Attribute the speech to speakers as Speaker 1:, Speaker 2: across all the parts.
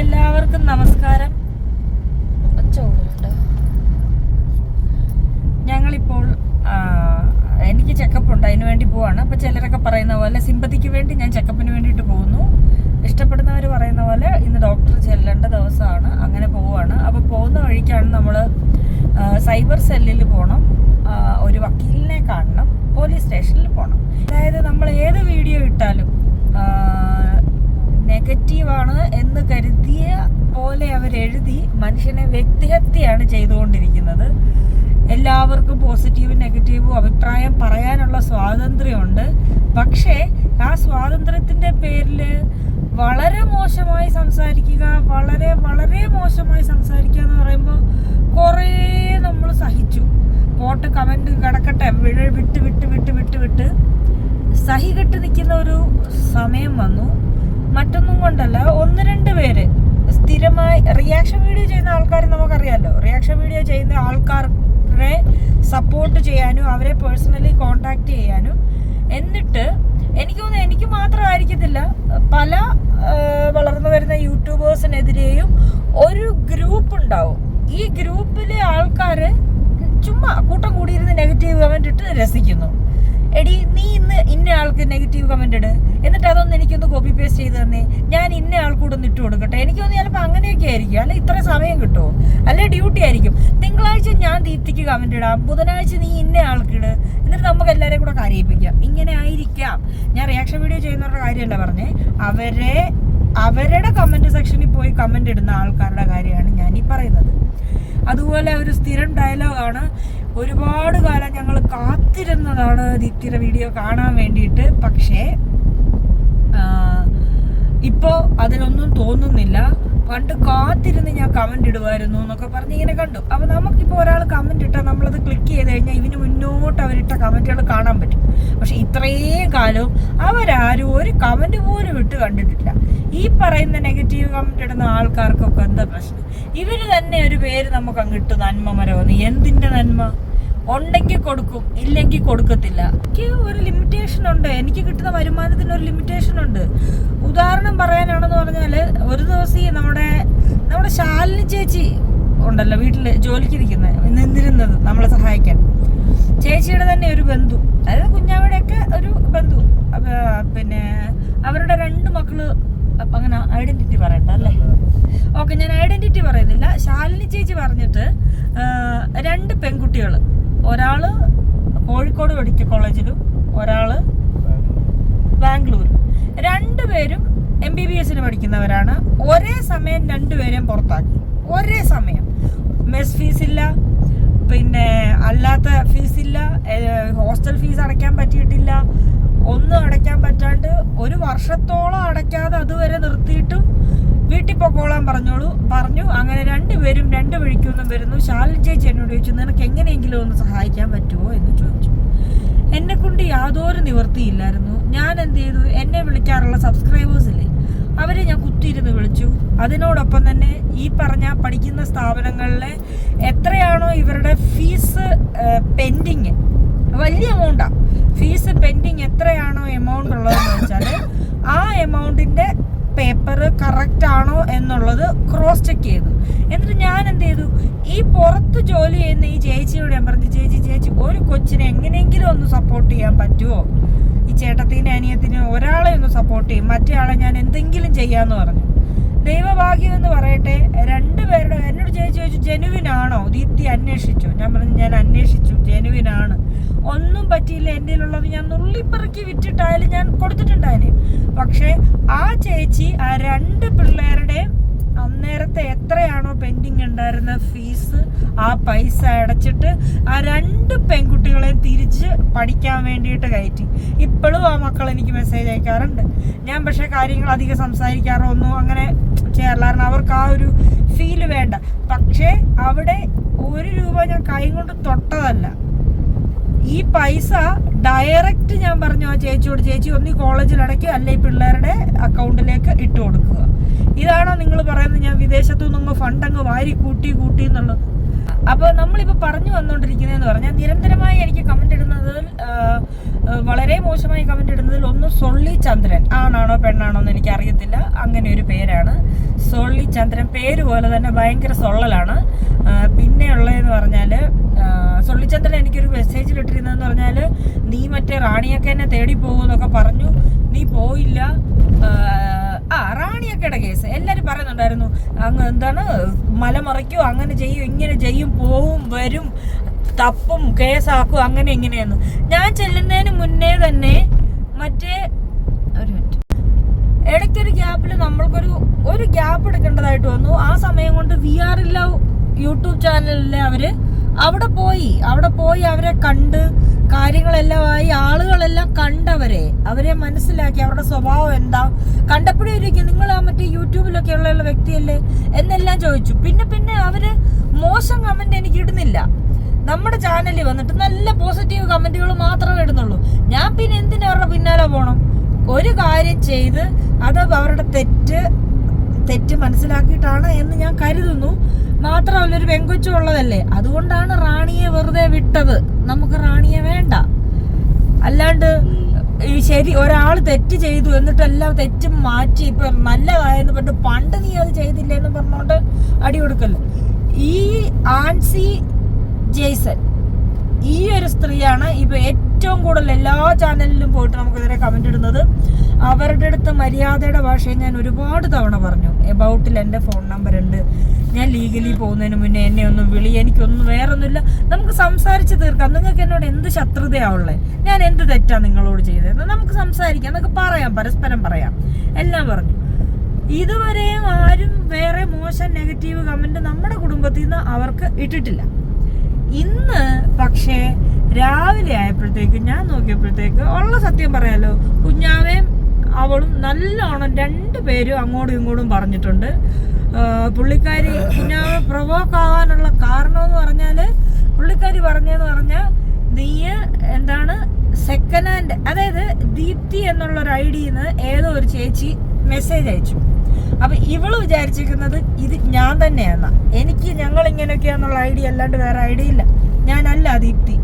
Speaker 1: എല്ലാവർക്കും നമസ്കാരം? ഞങ്ങളിപ്പോൾ എനിക്ക് ചെക്കപ്പ് ഉണ്ട് അതിന് വേണ്ടി പോവാണ്. അപ്പോൾ ചിലരൊക്കെ പറയുന്ന പോലെ സിമ്പതിക്ക് വേണ്ടി ഞാൻ ചെക്കപ്പിന് വേണ്ടിയിട്ട് പോകുന്നു. ഇഷ്ടപ്പെടുന്നവർ പറയുന്ന പോലെ ഇന്ന് ഡോക്ടർ ചെല്ലേണ്ട ദിവസമാണ്. അങ്ങനെ പോവുകയാണ് അപ്പോൾ പോകുന്ന വഴിക്കാണ് നമ്മൾ സൈബർ സെല്ലിൽ പോകണം ഒരു വക്കീലിനെ കാണണം. പോലീസ് സ്റ്റേഷനിൽ പോകണം അതായത് നമ്മൾ ഏത് വീഡിയോ ഇട്ടാലും നെഗറ്റീവാണ് എന്ന് കരുതിയ പോലെ അവരെഴുതി മനുഷ്യനെ വ്യക്തിഹത്യയാണ് ചെയ്തുകൊണ്ടിരിക്കുന്നത്. എല്ലാവർക്കും പോസിറ്റീവും നെഗറ്റീവും അഭിപ്രായം പറയാനുള്ള സ്വാതന്ത്ര്യമുണ്ട്. പക്ഷേ ആ സ്വാതന്ത്ര്യത്തിന്റെ പേരിൽ വളരെ മോശമായി സംസാരിക്കുക വളരെ വളരെ മോശമായി സംസാരിക്കുക എന്ന് പറയുമ്പോൾ കുറേ നമ്മൾ സഹിച്ചു. പോട്ട് കമന്റ് കിടക്കട്ടെ വിഴ- വിട്ട് വിട്ട് വിട്ട് വിട്ട് വിട്ട്. സഹി കെട്ട് നിൽക്കുന്ന ഒരു സമയം വന്നു. മറ്റൊന്നും കൊണ്ടല്ല ഒന്ന് രണ്ട് പേര്. സ്ഥിരമായി റിയാക്ഷൻ വീഡിയോ ചെയ്യുന്ന ആൾക്കാർ നമുക്കറിയാമല്ലോ റിയാക്ഷൻ വീഡിയോ ചെയ്യുന്ന ആൾക്കാരെ സപ്പോർട്ട് ചെയ്യാനും അവരെ പേഴ്സണലി കോണ്ടാക്ട് ചെയ്യാനും. എന്നിട്ട് എനിക്ക് തോന്നുന്നു എനിക്ക് മാത്രമായിരിക്കത്തില്ല. പല വളർന്നു വരുന്ന യൂട്യൂബേഴ്സിനെതിരെയും ഒരു ഗ്രൂപ്പ് ഉണ്ടാവും. ഈ ഗ്രൂപ്പിലെ ആൾക്കാർ ചുമ്മാ കൂട്ടം കൂടിയിരുന്ന് നെഗറ്റീവ് കമന്റ് ഇട്ട് രസിക്കുന്നു. എടി നീ ഇന്ന് ഇന്ന ആൾക്ക് നെഗറ്റീവ് കമന്റ് ഇട്. എന്നിട്ട് അതൊന്ന് എനിക്കൊന്ന് കോപ്പി പേസ്റ്റ് ചെയ്ത് തന്നെ. ഞാൻ ഇന്ന ആൾക്കൂടെ ഒന്ന് ഇട്ട് കൊടുക്കട്ടെ. എനിക്ക് തോന്നി ചിലപ്പോൾ അങ്ങനെയൊക്കെ ആയിരിക്കും. അല്ലെ ഇത്ര സമയം കിട്ടുമോ അല്ലെ ഡ്യൂട്ടി ആയിരിക്കും. തിങ്കളാഴ്ച ഞാൻ ദീപ്തിക്ക് കമന്റ് ഇടാം. ബുധനാഴ്ച നീ ഇന്ന ആൾക്ക് ഇട്. എന്നിട്ട് നമുക്ക് എല്ലാവരെയും കൂടെ കരയിപ്പിക്കാം. ഇങ്ങനെ ആയിരിക്കാം. ഞാൻ റിയാക്ഷൻ വീഡിയോ ചെയ്യുന്നവരുടെ കാര്യമല്ല പറഞ്ഞേ. അവരെ അവരുടെ കമന്റ് സെക്ഷനിൽ പോയി കമന്റ് ഇടുന്ന ആൾക്കാരുടെ കാര്യമാണ് ഞാൻ ഈ പറയുന്നത്. അതുപോലെ ഒരു സ്ഥിരം ഡയലോഗാണ്. ഒരുപാട് കാലം ഞങ്ങൾ കാത്തിരുന്നതാണ് ദീപ്തിയുടെ വീഡിയോ കാണാൻ വേണ്ടിയിട്ട്. പക്ഷേ ഇപ്പോൾ അതിനൊന്നും തോന്നുന്നില്ല. പണ്ട് കാത്തിരുന്ന് ഞാൻ കമന്റ് ഇടുമായിരുന്നു എന്നൊക്കെ പറഞ്ഞ് ഇങ്ങനെ കണ്ടു. അപ്പോൾ നമുക്കിപ്പോൾ ഒരാൾ കമന്റ് ഇട്ടാൽ നമ്മളത് ക്ലിക്ക് ചെയ്ത് കഴിഞ്ഞാൽ ഇവന് മുന്നോട്ട് അവരിട്ട കമന്റുകൾ കാണാൻ പറ്റും. പക്ഷെ ഇത്രയും കാലവും അവരാരും ഒരു കമന്റ് പോലും ഇട്ട് കണ്ടിട്ടില്ല. ഈ പറയുന്ന നെഗറ്റീവ് കമന്റ് ഇടുന്ന ആൾക്കാർക്കൊക്കെ എന്താ പ്രശ്നം? ഇവർ തന്നെ ഒരു പേര് നമുക്ക് അങ്ങിട്ട് നന്മ മരമെന്ന് എന്തിന്റെ നന്മ? ഉണ്ടെങ്കിൽ കൊടുക്കും ഇല്ലെങ്കിൽ കൊടുക്കത്തില്ല. എനിക്ക് ഒരു ലിമിറ്റേഷൻ ഉണ്ട്. എനിക്ക് കിട്ടുന്ന വരുമാനത്തിന് ഒരു ലിമിറ്റേഷൻ ഉണ്ട്. ഉദാഹരണം പറയാനാണെന്ന് പറഞ്ഞാൽ ഒരു ദിവസം നമ്മുടെ നമ്മുടെ ശാലിനി ചേച്ചി ഉണ്ടല്ലോ വീട്ടിൽ ജോലിക്ക് നിൽക്കുന്നത് നിന്നിരുന്നത് നമ്മളെ സഹായിക്കാൻ. ചേച്ചിയുടെ തന്നെ ഒരു ബന്ധു. അതായത് കുഞ്ഞാവിടെയൊക്കെ ഒരു ബന്ധു. പിന്നെ അവരുടെ രണ്ട് മക്കൾ അങ്ങനെ ഐഡന്റിറ്റി പറയണ്ട അല്ലേ? ഓക്കെ ഞാൻ ഐഡന്റിറ്റി പറയുന്നില്ല. ശാലിനി ചേച്ചി പറഞ്ഞിട്ട് രണ്ട് പെൺകുട്ടികൾ ഒരാൾ കോഴിക്കോട് മെഡിക്കൽ കോളേജിലും ഒരാൾ ബാംഗ്ലൂർ രണ്ടുപേരും എം ബി ബി എസിന് പഠിക്കുന്നവരാണ്. ഒരേ സമയം രണ്ടുപേരെയും പുറത്താക്കി. ഒരേ സമയം. മെസ് ഫീസില്ല പിന്നെ അല്ലാത്ത ഫീസില്ല ഹോസ്റ്റൽ ഫീസ് അടയ്ക്കാൻ പറ്റിയിട്ടില്ല. ഒന്നും അടയ്ക്കാൻ പറ്റാണ്ട് ഒരു വർഷത്തോളം അടയ്ക്കാതെ അതുവരെ നിർത്തിയിട്ടും വീട്ടിൽ പൊക്കോളാൻ പറഞ്ഞോളൂ. പറഞ്ഞു. അങ്ങനെ രണ്ടുപേരും രണ്ട് വഴിക്കൊന്നും വരുന്നു. ശാലിൻ ചേച്ചി എന്നോട് ചോദിച്ചു നിനക്ക് എങ്ങനെയെങ്കിലും ഒന്ന് സഹായിക്കാൻ പറ്റുമോ എന്ന് ചോദിച്ചു. എന്നെ കൊണ്ട് യാതൊരു നിവൃത്തിയില്ലായിരുന്നു. ഞാൻ എന്ത് ചെയ്തു? എന്നെ വിളിക്കാറുള്ള സബ്സ്ക്രൈബേഴ്സ് ഇല്ലേ? അവരെ ഞാൻ കുത്തിയിരുന്ന് വിളിച്ചു. അതിനോടൊപ്പം തന്നെ ഈ പറഞ്ഞ പഠിക്കുന്ന സ്ഥാപനങ്ങളിലെ എത്രയാണോ ഇവരുടെ ഫീസ് പെൻഡിങ് വലിയ എമൗണ്ടാണ് ഫീസ് പെൻഡിങ് എത്രയാണോ എമൗണ്ട് ഉള്ളതെന്ന് വെച്ചാൽ ആ എമൗണ്ടിന്റെ പേപ്പർ കറക്റ്റ് ആണോ എന്നുള്ളത് ക്രോസ് ചെക്ക് ചെയ്തു. എന്നിട്ട് ഞാൻ എന്ത് ചെയ്തു? ഈ പുറത്ത് ജോലി ചെയ്യുന്ന ഈ ചേച്ചിയോട് ഞാൻ പറഞ്ഞു ചേച്ചി ചേച്ചി ഒരു കൊച്ചിനെ എങ്ങനെയെങ്കിലും ഒന്ന് സപ്പോർട്ട് ചെയ്യാൻ പറ്റുമോ ഈ ചേട്ടത്തിന്റെ അനിയത്തിന് ഒരാളെ ഒന്ന് സപ്പോർട്ട് ചെയ്യും മറ്റേ ആളെ ഞാൻ എന്തെങ്കിലും ചെയ്യാന്ന് പറഞ്ഞു. ദൈവഭാഗ്യം എന്ന് പറയട്ടെ രണ്ടുപേരുടെ എന്നോട് ചേച്ചി ചോദിച്ചു ജനുവിനാണോ? ദീപ്തി അന്വേഷിച്ചു. ഞാൻ പറഞ്ഞു ഞാൻ അന്വേഷിച്ചു ജനുവിനാണ്. ഒന്നും പറ്റിയില്ല. എന്റെ ഉള്ളത് ഞാൻ നുള്ളിപ്പറക്കി വിറ്റിട്ടായാലും ഞാൻ കൊടുത്തിട്ടുണ്ടായിരുന്നു പക്ഷേ ആ ചേച്ചി ആ രണ്ട് പിള്ളേരുടെ അന്നേരത്തെ എത്രയാണോ പെൻഡിങ് ഉണ്ടായിരുന്ന ഫീസ് ആ പൈസ അടച്ചിട്ട് ആ രണ്ട് പെൺകുട്ടികളെ തിരിച്ച് പഠിക്കാൻ വേണ്ടിയിട്ട് കയറ്റി. ഇപ്പോഴും ആ മക്കൾ എനിക്ക് മെസ്സേജ് അയക്കാറുണ്ട്. ഞാൻ പക്ഷേ കാര്യങ്ങൾ അധികം സംസാരിക്കാറോ ഒന്നും അങ്ങനെ ചെയ്യാറില്ല അവർക്ക് ആ ഒരു ഫീൽ വേണ്ട. പക്ഷേ അവിടെ ഒരു രൂപ ഞാൻ കൈ കൊണ്ട് തൊട്ടതല്ല. ഈ പൈസ ഡയറക്റ്റ് ഞാൻ പറഞ്ഞു ആ ചേച്ചിയോട് ചേച്ചി ഒന്ന് കോളേജിൽ അടയ്ക്കുക അല്ലെ പിള്ളേരുടെ അക്കൗണ്ടിലേക്ക് ഇട്ട് കൊടുക്കുക. ഇതാണോ നിങ്ങൾ പറയുന്നത്? ഞാൻ വിദേശത്തു നിന്ന് ഫണ്ട് അങ്ങ് വാരി കൂട്ടി കൂട്ടി എന്നുള്ളത്. അപ്പോൾ നമ്മളിപ്പോൾ പറഞ്ഞു വന്നുകൊണ്ടിരിക്കുന്നതെന്ന് പറഞ്ഞാൽ നിരന്തരമായി എനിക്ക് കമന്റ് ഇടുന്നതിൽ വളരെ മോശമായി കമന്റ് ഇടുന്നതിൽ ഒന്ന് സൊള്ളി ചന്ദ്രൻ. ആണാണോ പെണ്ണാണോ എന്ന് എനിക്ക് അറിയത്തില്ല അങ്ങനെ ഒരു പേരാണ്. സൊള്ളി ചന്ദ്രൻ പേര് പോലെ തന്നെ ഭയങ്കര സൊള്ളലാണ്. പിന്നെ ഉള്ളതെന്ന് പറഞ്ഞാൽ സൊള്ളിച്ചന്ദ്രൻ എനിക്കൊരു മെസ്സേജിൽ ഇട്ടിരുന്നതെന്ന് പറഞ്ഞാൽ നീ മറ്റേ റാണിയൊക്കെ എന്നെ തേടി പോകുമെന്നൊക്കെ പറഞ്ഞു. നീ പോയില്ല. റാണിയൊക്കെയുടെ കേസ്. എല്ലാവരും പറയുന്നുണ്ടായിരുന്നു അങ്ങ് എന്താണ് മലമറിക്കും അങ്ങനെ ചെയ്യും ഇങ്ങനെ ചെയ്യും പോവും വരും തപ്പും കേസാക്കും അങ്ങനെ ഇങ്ങനെയെന്ന്. ഞാൻ ചെല്ലുന്നതിന് മുന്നേ തന്നെ മറ്റേ ഒരു മിനിറ്റ്. ഇടയ്ക്കൊരു ഗ്യാപ്പിൽ നമ്മൾക്കൊരു ഒരു ഗ്യാപ്പ് എടുക്കേണ്ടതായിട്ട് വന്നു. ആ സമയം കൊണ്ട് വി ആർ ഇല്ല യൂട്യൂബ് ചാനലിലെ അവർ അവിടെ പോയി. അവിടെ പോയി അവരെ കണ്ട് കാര്യങ്ങളെല്ലാം ആയി ആളുകളെല്ലാം കണ്ടവരെ അവരെ മനസ്സിലാക്കി അവരുടെ സ്വഭാവം എന്താ? കണ്ടപ്പോഴേ ഇരിക്കും നിങ്ങൾ ആ മറ്റേ യൂട്യൂബിലൊക്കെ ഉള്ള വ്യക്തിയല്ലേ എന്നെല്ലാം ചോദിച്ചു. പിന്നെ പിന്നെ അവർ മോശം കമന്റ് എനിക്ക് ഇടുന്നില്ല. നമ്മുടെ ചാനലിൽ വന്നിട്ട് നല്ല പോസിറ്റീവ് കമന്റുകൾ മാത്രമേ ഇടുന്നുള്ളൂ. ഞാൻ പിന്നെ എന്തിനാ അവരുടെ പിന്നാലെ പോണം? ഒരു കാര്യം ചെയ്ത് അത് അവരുടെ തെറ്റ് തെറ്റ് മനസ്സിലാക്കിയിട്ടാണ് എന്ന് ഞാൻ കരുതുന്നു. മാത്രമല്ല ഒരു പെങ്കൊച്ചു ഉള്ളതല്ലേ? അതുകൊണ്ടാണ് റാണിയെ വെറുതെ വിട്ടത്. നമുക്ക് റാണിയെ വേണ്ട. അല്ലാണ്ട് ഈ ശരി ഒരാൾ തെറ്റ് ചെയ്തു എന്നിട്ടെല്ലാം തെറ്റും മാറ്റി ഇപ്പൊ നല്ലതായെന്ന് പറഞ്ഞു പണ്ട് നീ അത് ചെയ്തില്ല എന്ന് പറഞ്ഞുകൊണ്ട് അടി കൊടുക്കല്ലോ? ഈ ആൻസി ജെയ്സൺ ഈ ഒരു സ്ത്രീയാണ് ഇപ്പൊ ഏറ്റവും കൂടുതൽ എല്ലാ ചാനലിലും പോയിട്ട് നമുക്കെതിരെ കമന്റ് ഇടുന്നത്. അവരുടെ അടുത്ത് മര്യാദയുടെ ഭാഷയും ഞാൻ ഒരുപാട് തവണ പറഞ്ഞു. എബൌട്ടിൽ എന്റെ ഫോൺ നമ്പർ ഉണ്ട്. ഞാൻ ലീഗലി പോകുന്നതിന് മുന്നേ എന്നെ ഒന്ന് വിളി. എനിക്കൊന്നും വേറൊന്നുമില്ല. നമുക്ക് സംസാരിച്ച് തീർക്കാം. നിങ്ങൾക്ക് എന്നോട് എന്ത് ശത്രുതയാവുള്ളേ ഞാൻ എന്ത് തെറ്റാണ് നിങ്ങളോട് ചെയ്തത്? നമുക്ക് സംസാരിക്കാം. എന്നൊക്കെ പറയാം. പരസ്പരം പറയാം. എല്ലാം പറഞ്ഞു. ഇതുവരെയും ആരും വേറെ മോശം നെഗറ്റീവ് കമന്റ് നമ്മുടെ കുടുംബത്തിൽ നിന്ന് അവർക്ക് ഇട്ടിട്ടില്ല. ഇന്ന് പക്ഷേ രാവിലെ ആയപ്പോഴത്തേക്ക് ഞാൻ നോക്കിയപ്പോഴത്തേക്ക് ഉള്ള സത്യം പറയാലോ കുഞ്ഞാവേം അവളും നല്ലോണം രണ്ടു പേരും അങ്ങോട്ടും ഇങ്ങോട്ടും പറഞ്ഞിട്ടുണ്ട്. പുള്ളിക്കാരി പിന്നെ പ്രൊവോക്ക് ആവാനുള്ള കാരണം എന്ന് പറഞ്ഞാൽ പുള്ളിക്കാരി പറഞ്ഞതെന്ന് പറഞ്ഞാൽ നീ എന്താണ് സെക്കൻഡ് ഹാൻഡ് അതായത് ദീപ്തി എന്നുള്ള ഒരു ഐ നിന്ന് ഏതോ ഒരു ചേച്ചി മെസ്സേജ് അയച്ചു. അപ്പൊ ഇവൾ വിചാരിച്ചിരിക്കുന്നത് ഇത് ഞാൻ തന്നെയാന്ന. എനിക്ക് ഞങ്ങൾ ഇങ്ങനെയൊക്കെയാന്നുള്ള ഐഡിയ അല്ലാണ്ട് വേറെ ഐഡിയ ഇല്ല. ഞാനല്ല ദീപ്തി.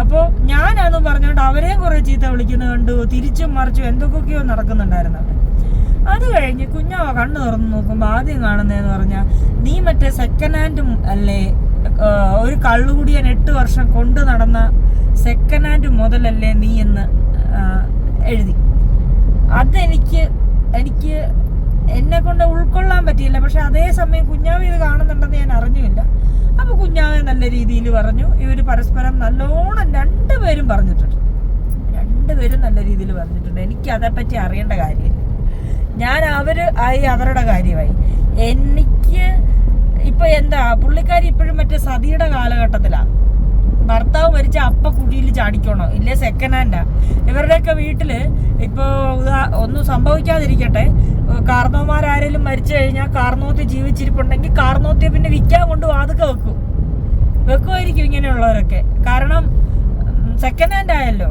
Speaker 1: അപ്പോൾ ഞാനാണെന്ന് പറഞ്ഞോണ്ട് അവരെയും കുറേ ചീത്ത വിളിക്കുന്നത് കണ്ടു തിരിച്ചും മറിച്ചും എന്തൊക്കെയോ നടക്കുന്നുണ്ടായിരുന്നു അവിടെ. അത് കഴിഞ്ഞ് കുഞ്ഞാവ കണ്ണു തുറന്ന് നോക്കുമ്പോൾ ആദ്യം കാണുന്നതെന്ന് പറഞ്ഞാൽ നീ മറ്റേ സെക്കൻഡ് ഹാൻഡ് അല്ലേ ഒരു കള്ളുകുടിയൻ എട്ട് വർഷം കൊണ്ടു നടന്ന സെക്കൻഡ് ഹാൻഡ് മുതലല്ലേ നീ എന്ന് എഴുതി. അതെനിക്ക് എനിക്ക് എന്നെ കൊണ്ട് ഉൾക്കൊള്ളാൻ പറ്റിയില്ല. പക്ഷെ അതേസമയം കുഞ്ഞാവ് ഇത് കാണുന്നുണ്ടെന്ന് ഞാൻ അറിഞ്ഞില്ല. അപ്പൊ കുഞ്ഞാവ് നല്ല രീതിയിൽ പറഞ്ഞു. ഇവർ പരസ്പരം നല്ലോണം രണ്ടുപേരും പറഞ്ഞിട്ടുണ്ട്. രണ്ടുപേരും നല്ല രീതിയിൽ പറഞ്ഞിട്ടുണ്ട്. എനിക്ക് അതേപ്പറ്റി അറിയേണ്ട കാര്യമില്ല. ഞാൻ അവർ ആയി അവരുടെ കാര്യമായി. എനിക്ക് ഇപ്പൊ എന്താ പുള്ളിക്കാരി ഇപ്പോഴും മറ്റേ സതിയുടെ കാലഘട്ടത്തിലാണ് ഭർത്താവ് മരിച്ച അപ്പ കുഴിയിൽ ചാടിക്കണോ? ഇല്ലേ സെക്കൻഡ് ഹാൻഡാ ഇവരുടെയൊക്കെ വീട്ടിൽ ഇപ്പോ ഉദാ- ഒന്നും സംഭവിക്കാതിരിക്കട്ടെ. കാർന്നോമാരാരെങ്കിലും മരിച്ചു കഴിഞ്ഞാൽ കാർണോത്തി ജീവിച്ചിരിപ്പുണ്ടെങ്കിൽ കാർന്നോത്തിയെ പിന്നെ വിൽക്കാൻ കൊണ്ട് വാതുക്ക വെക്കും. വെക്കുമായിരിക്കും ഇങ്ങനെയുള്ളവരൊക്കെ. കാരണം സെക്കൻഡ് ഹാൻഡ് ആയല്ലോ.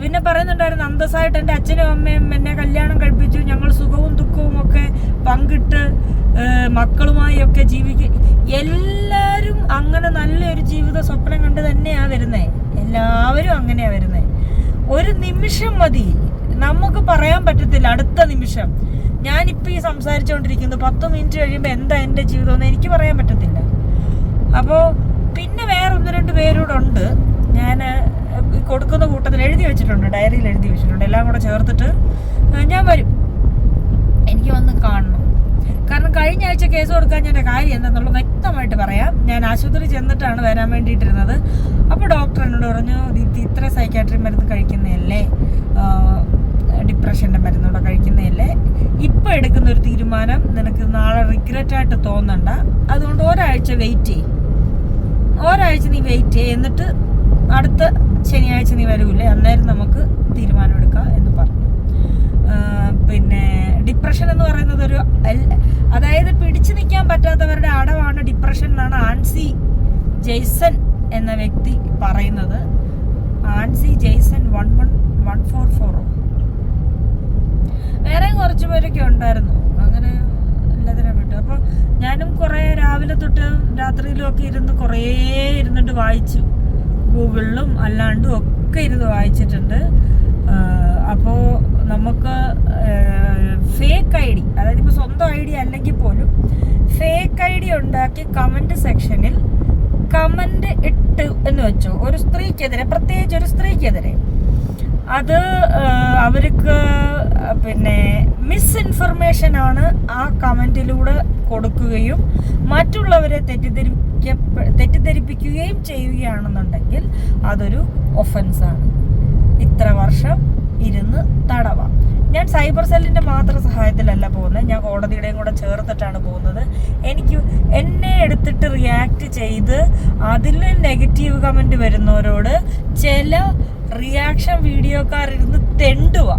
Speaker 1: പിന്നെ പറയുന്നുണ്ടായിരുന്നു അന്തസ്സായിട്ട് എന്റെ അച്ഛനും അമ്മയും എന്നെ കല്യാണം കഴിപ്പിച്ചു. ഞങ്ങൾ സുഖവും ദുഃഖവും ഒക്കെ പങ്കിട്ട് മക്കളുമായി ഒക്കെ ജീവിക്കും എല്ലാവരും അങ്ങനെ നല്ലൊരു ജീവിത സ്വപ്നം കണ്ട് തന്നെയാണ് വരുന്നത് എല്ലാവരും അങ്ങനെയാണ് വരുന്നത് ഒരു നിമിഷം മതി. നമുക്ക് പറയാൻ പറ്റത്തില്ല അടുത്ത നിമിഷം. ഞാനിപ്പോൾ ഈ സംസാരിച്ചുകൊണ്ടിരിക്കുന്നു പത്ത് മിനിറ്റ് കഴിയുമ്പോൾ എന്താ എന്റെ ജീവിതം എന്ന് എനിക്ക് പറയാൻ പറ്റത്തില്ല. അപ്പോൾ പിന്നെ വേറെ ഒന്ന് രണ്ട് പേരൂടെ ഉണ്ട് ഞാൻ കൊടുക്കുന്ന കൂട്ടത്തിൽ എഴുതി വെച്ചിട്ടുണ്ട്. ഡയറിയിൽ എഴുതി വെച്ചിട്ടുണ്ട്. എല്ലാം കൂടെ ചേർത്തിട്ട്. ഞാൻ വരും. എനിക്ക് വന്ന് കാണണം. കാരണം കഴിഞ്ഞ ആഴ്ച കേസ് കൊടുക്കാൻ ഞാൻ കാര്യം എന്താണെന്നുള്ളത് വ്യക്തമായിട്ട് പറയാം. ഞാൻ ആശുപത്രി ചെന്നിട്ടാണ് വരാൻ വേണ്ടിയിട്ടിരുന്നത്. അപ്പോൾ ഡോക്ടർ എന്നോട് പറഞ്ഞു ഇത്ര സൈക്കാട്രി മരുന്ന് കഴിക്കുന്നതല്ലേ? ഡിപ്രഷന്റെ മരുന്നൂടെ കഴിക്കുന്നതല്ലേ? ഇപ്പം എടുക്കുന്ന ഒരു തീരുമാനം നിനക്ക് നാളെ റിഗ്രറ്റ് ആയിട്ട് തോന്നണ്ട. അതുകൊണ്ട് ഒരാഴ്ച വെയിറ്റ് ചെയ്യും. ഒരാഴ്ച നീ വെയിറ്റ് ചെയ്യും. എന്നിട്ട് അടുത്ത ശനിയാഴ്ച നീ വരൂലേ അന്നേരം നമുക്ക് തീരുമാനമെടുക്കാം എന്ന് പറഞ്ഞു. പിന്നെ ഡിപ്രഷൻ എന്ന് പറയുന്നത് ഒരു അതായത് പിടിച്ചു നിൽക്കാൻ പറ്റാത്തവരുടെ അടവാണ് ഡിപ്രഷൻ എന്നാണ് ആൻസി ജെയ്സൺ എന്ന വ്യക്തി പറയുന്നത്. Ancy Jaison one one one four ഫോറോ വേറെ കുറച്ച് പേരൊക്കെ ഉണ്ടായിരുന്നു. അങ്ങനെ എല്ലാത്തിനും വിട്ടു അപ്പോൾ ഞാനും കുറേ രാവിലെ തൊട്ട് രാത്രിയിലും ഒക്കെ ഇരുന്ന് കുറേ ഇരുന്നിട്ട് വായിച്ചു. ഗൂഗിളിലും അല്ലാണ്ടും ഒക്കെ ഇരുന്ന് വായിച്ചിട്ടുണ്ട്. അപ്പോൾ നമുക്ക് ഫേക്ക് ഐ ഡി അതായത് ഇപ്പോൾ സ്വന്തം ഐ ഡി അല്ലെങ്കിൽ പോലും ഫേക്ക് ഐ ഡി ഉണ്ടാക്കി കമന്റ് സെക്ഷനിൽ കമന്റ് ഇട്ട് എന്ന് വെച്ചോ. ഒരു സ്ത്രീക്കെതിരെ പ്രത്യേകിച്ച് ഒരു സ്ത്രീക്കെതിരെ. അത് അവർക്ക് പിന്നെ മിസ്ഇൻഫർമേഷൻ ആണ് ആ കമന്റിലൂടെ കൊടുക്കുകയും മറ്റുള്ളവരെ തെറ്റിദ്ധരിക്ക തെറ്റിദ്ധരിപ്പിക്കുകയും ചെയ്യുകയാണെന്നുണ്ടെങ്കിൽ അതൊരു ഒഫൻസാണ്. ഇത്ര വർഷം ഇരുന്ന് തടവാം. ഞാൻ സൈബർ സെല്ലിന്റെ മാത്രം സഹായത്തിലല്ല പോകുന്നത്. ഞാൻ കോടതിയുടെയും കൂടെ ചേർത്തിട്ടാണ് പോകുന്നത്. എനിക്ക് എന്നെ എടുത്തിട്ട് റിയാക്ട് ചെയ്ത് അതിൽ നെഗറ്റീവ് കമന്റ് വരുന്നവരോട് ചില റിയാക്ഷൻ വീഡിയോക്കാരിരുന്ന് തെണ്ടുക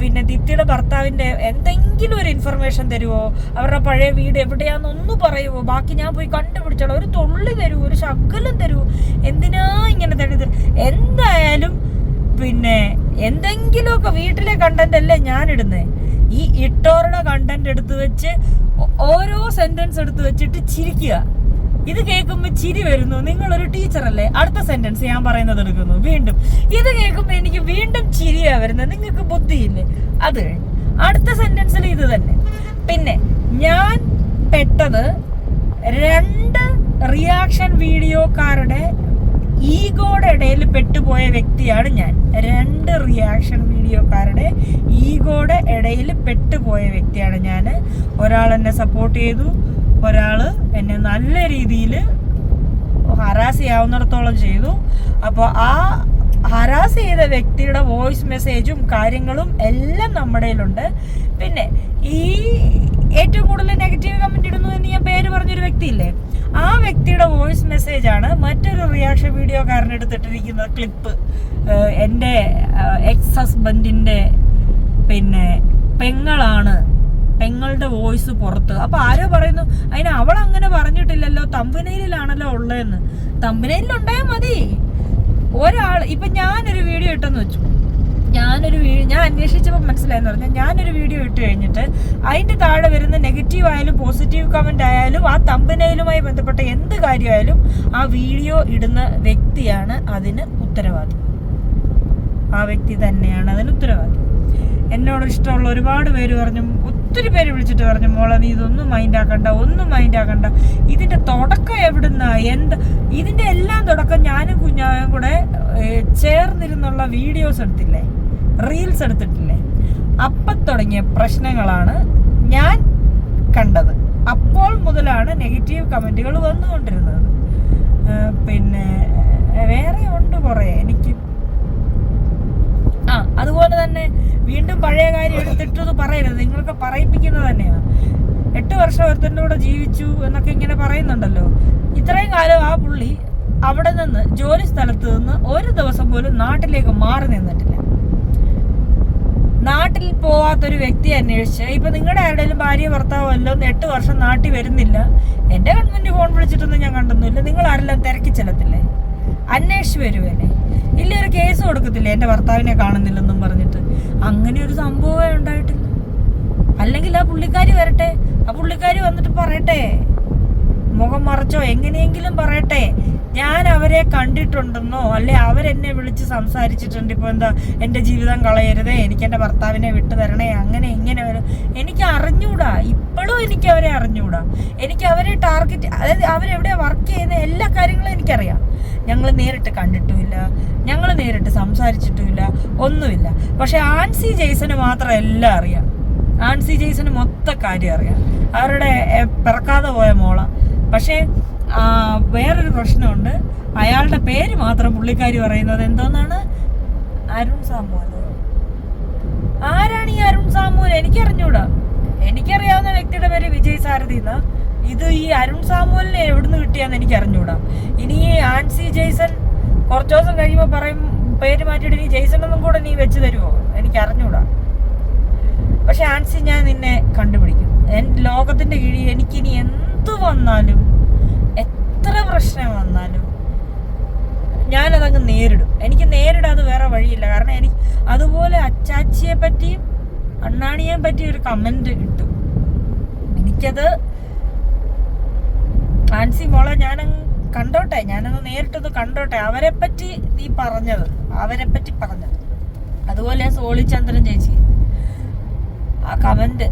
Speaker 1: പിന്നെ ദിത്യയുടെ ഭർത്താവിന്റെ എന്തെങ്കിലും ഒരു ഇൻഫർമേഷൻ തരുമോ അവരുടെ പഴയ വീട് എവിടെയാണെന്നൊന്ന് പറയുമോ ബാക്കി ഞാൻ പോയി കണ്ടുപിടിച്ചോളാം. ഒരു തുള്ളി തരുമോ ഒരു ശകലം തരുമോ എന്തിനാ ഇങ്ങനെ തെളിത് എന്തായാലും പിന്നെ എന്തെങ്കിലുമൊക്കെ വീട്ടിലെ കണ്ടന്റ് അല്ലേ ഞാൻ ഇടുന്നേ ഈ ഇട്ടോറുടെ കണ്ടന്റ് എടുത്തു വെച്ച് ഓരോ സെന്റൻസ് എടുത്തു വെച്ചിട്ട് ചിരിക്കുക. ഇത് കേൾക്കുമ്പോൾ ചിരി വരുന്നു. നിങ്ങൾ നിങ്ങളൊരു ടീച്ചറല്ലേ അടുത്ത സെന്റൻസ് ഞാൻ പറയുന്നത് എടുക്കുന്നു. വീണ്ടും. ഇത് കേൾക്കുമ്പോൾ എനിക്ക് വീണ്ടും ചിരിയാ വരുന്നത്. നിങ്ങൾക്ക് ബുദ്ധിയില്ലേ? അത് അടുത്ത സെന്റൻസിൽ ഇത് തന്നെ. പിന്നെ ഞാൻ പെട്ടത് രണ്ട് റിയാക്ഷൻ വീഡിയോക്കാരുടെ ഈഗോയുടെ ഇടയിൽ പെട്ടുപോയ വ്യക്തിയാണ് ഞാൻ. രണ്ട് റിയാക്ഷൻ വീഡിയോക്കാരുടെ ഈഗോയുടെ ഇടയിൽ പെട്ടുപോയ വ്യക്തിയാണ് ഞാൻ ഒരാൾ എന്നെ സപ്പോർട്ട് ചെയ്തു. ഒരാൾ എന്നെ നല്ല രീതിയിൽ ഹരാസ് ചെയ്യാവുന്നിടത്തോളം ചെയ്തു. അപ്പോൾ ആ ഹരാസ് ചെയ്ത വ്യക്തിയുടെ വോയിസ് മെസ്സേജും കാര്യങ്ങളും എല്ലാം നമ്മുടെ കയ്യിലുണ്ട്. പിന്നെ ഈ ഏറ്റവും കൂടുതൽ നെഗറ്റീവ് കമന്റ് ഇടുന്നു എന്ന് ഞാൻ പേര് പറഞ്ഞൊരു വ്യക്തിയില്ലേ? ആ വ്യക്തിയുടെ വോയിസ് മെസ്സേജ് ആണ് മറ്റൊരു റിയാക്ഷൻ വീഡിയോ കാരണം എടുത്തിട്ടിരിക്കുന്ന ക്ലിപ്പ് എന്റെ എക്സ് ഹസ്ബൻഡിന്റെ പിന്നെ പെങ്ങളാണ് പെങ്ങളുടെ വോയിസ് പുറത്ത്. അപ്പൊ ആരോ പറയുന്നു അതിന് അവൾ അങ്ങനെ പറഞ്ഞിട്ടില്ലല്ലോ തമ്പനയിലാണല്ലോ ഉള്ളതെന്ന് തമ്പനയിലുണ്ടായ മതി. ഒരാൾ ഇപ്പൊ ഞാനൊരു വീഡിയോ ഇട്ടെന്ന് വെച്ചു. ഞാനൊരു വീഡിയോ ഞാൻ അന്വേഷിച്ചപ്പോൾ മനസ്സിലായെന്ന് പറഞ്ഞാൽ ഞാനൊരു വീഡിയോ ഇട്ട് കഴിഞ്ഞിട്ട് അതിന്റെ താഴെ വരുന്ന നെഗറ്റീവ് ആയാലും പോസിറ്റീവ് കമന്റ് ആയാലും ആ തമ്പനയിലുമായി ബന്ധപ്പെട്ട എന്ത് കാര്യമായാലും ആ വീഡിയോ ഇടുന്ന വ്യക്തിയാണ് അതിന് ഉത്തരവാദി. ആ വ്യക്തി തന്നെയാണ് അതിന് ഉത്തരവാദി. എന്നോട് ഇഷ്ടമുള്ള ഒരുപാട് പേര് പറഞ്ഞു ഒത്തിരി പേര് വിളിച്ചിട്ട് പറഞ്ഞു മോളെ നീ ഇതൊന്നും മൈൻഡ് ആക്കണ്ട ഒന്നും മൈൻഡ് ആക്കണ്ട. ഇതിന്റെ തുടക്കം എവിടുന്ന? എന്ത്? ഇതിന്റെ എല്ലാം തുടക്കം ഞാനും കുഞ്ഞാവും കൂടെ ചേർന്നിരുന്നുള്ള വീഡിയോസ് എടുത്തില്ലേ? റീൽസ് എടുത്തിട്ടില്ലേ? അപ്പം തുടങ്ങിയ പ്രശ്നങ്ങളാണ് ഞാൻ കണ്ടത്. അപ്പോൾ മുതലാണ് നെഗറ്റീവ് കമന്റുകൾ വന്നുകൊണ്ടിരുന്നത്. പിന്നെ വേറെ ഉണ്ട് കുറേ. എനിക്ക് ആ അതുപോലെ തന്നെ വീണ്ടും പഴയ കാര്യം എടുത്തിട്ടത് പറയരുത്. നിങ്ങൾക്ക് പറയിപ്പിക്കുന്നത് തന്നെയാണ് എട്ട് വർഷം ഒരുത്തന്റെ കൂടെ ജീവിച്ചു എന്നൊക്കെ ഇങ്ങനെ പറയുന്നുണ്ടല്ലോ. ഇത്രയും കാലം ആ പുള്ളി അവിടെ നിന്ന് ജോലി സ്ഥലത്ത് നിന്ന് ഒരു ദിവസം പോലും നാട്ടിലേക്ക് മാറി നിന്നിട്ടില്ല. നാട്ടിൽ പോവാത്തൊരു വ്യക്തി അന്വേഷിച്ച് ഇപ്പൊ നിങ്ങളുടെ ആരുടെയും ഭാര്യ ഭർത്താവോ എല്ലാം എട്ട് വർഷം നാട്ടിൽ വരുന്നില്ല. എന്റെ ഗവൺമെന്റ് ഫോൺ വിളിച്ചിട്ടൊന്നും ഞാൻ കണ്ടൊന്നുമില്ല. നിങ്ങൾ ആരെല്ലാം തിരക്കി ചെല്ലത്തില്ലേ? അന്വേഷിച്ച് വരുവല്ലേ? ഇല്ല ഒരു കേസ് കൊടുക്കത്തില്ലേ. എന്റെ ഭർത്താവിനെ കാണുന്നില്ലെന്നും പറഞ്ഞിട്ട്. അങ്ങനെ ഒരു സംഭവമേ ഉണ്ടായിട്ടില്ല. അല്ലെങ്കിൽ ആ പുള്ളിക്കാരി വരട്ടെ. ആ പുള്ളിക്കാരി വന്നിട്ട് പറയട്ടെ. മുഖം മറച്ചോ എങ്ങനെയെങ്കിലും പറയട്ടെ. ഞാൻ അവരെ കണ്ടിട്ടുണ്ടെന്നോ അല്ലെ അവരെന്നെ വിളിച്ച് സംസാരിച്ചിട്ടുണ്ട്. ഇപ്പൊ എന്താ എന്റെ ജീവിതം കളയരുതേ എനിക്ക് എന്റെ ഭർത്താവിനെ വിട്ടു തരണേ അങ്ങനെ ഇങ്ങനെ വരും. എനിക്ക് അറിഞ്ഞൂടാ. ഇപ്പോഴും എനിക്ക് അവരെ അറിഞ്ഞൂടാ. എനിക്ക് അവരെ ടാർഗറ്റ് അതായത് അവരെവിടെ വർക്ക് ചെയ്യുന്ന എല്ലാ കാര്യങ്ങളും എനിക്കറിയാം. ഞങ്ങൾ നേരിട്ട് കണ്ടിട്ടുമില്ല. ഞങ്ങൾ നേരിട്ട് സംസാരിച്ചിട്ടുമില്ല. ഒന്നുമില്ല. പക്ഷെ ആൻസി ജെയ്സന് മാത്രം എല്ലാം അറിയാം. ആൻസി ജെയ്സന് മൊത്ത കാര്യം അറിയാം. അവരുടെ പിറക്കാതെ പോയ മോള. പക്ഷേ വേറൊരു പ്രശ്നമുണ്ട്. അയാളുടെ പേര് മാത്രം പുള്ളിക്കാരി പറയുന്നത് എന്തോന്നാണ്? അരുൺ സാമു ആരാണ് ഈ അരുൺ സാമു എനിക്കറിഞ്ഞൂടാ. എനിക്കറിയാവുന്ന വ്യക്തിയുടെ പേര് വിജയ് സാരഥി എന്നാ. ഇത് ഈ അരുൺ സാമുവലിനെ എവിടുന്ന് കിട്ടിയാന്ന് എനിക്ക് അറിഞ്ഞൂടാ ഇനി ഈ ആൻസി ജെയ്സൺ കുറച്ച് ദിവസം കഴിയുമ്പോൾ പറയും പേര് മാറ്റിയിട്ട് നീ ജെയ്സൺ ഒന്നും കൂടെ നീ വെച്ച് തരുമോ എനിക്ക് അറിഞ്ഞൂടാ പക്ഷെ ആൻസി ഞാൻ നിന്നെ കണ്ടുപിടിക്കും. എൻ- ലോകത്തിന്റെ കീഴിൽ എനിക്കിനി എന്ത് വന്നാലും എത്ര പ്രശ്നം വന്നാലും ഞാനതങ്ങ് നേരിടും. എനിക്ക് നേരിടാതെ വേറെ വഴിയില്ല. കാരണം എനിക്ക് അതുപോലെ അച്ചാച്ചിയെ പറ്റിയും അണ്ണാണിയെ പറ്റിയും ഒരു കമന്റ് കിട്ടും എനിക്കത് ആൻസി മോളെ ഞാൻ കണ്ടോട്ടെ ഞാനങ്ങ് നേരിട്ടത് കണ്ടോട്ടെ. അവരെ പറ്റി നീ പറഞ്ഞത് അവരെ പറ്റി പറഞ്ഞത്. അതുപോലെ സോളിചന്ദ്രൻ ചേച്ചി ആ കമന്റ്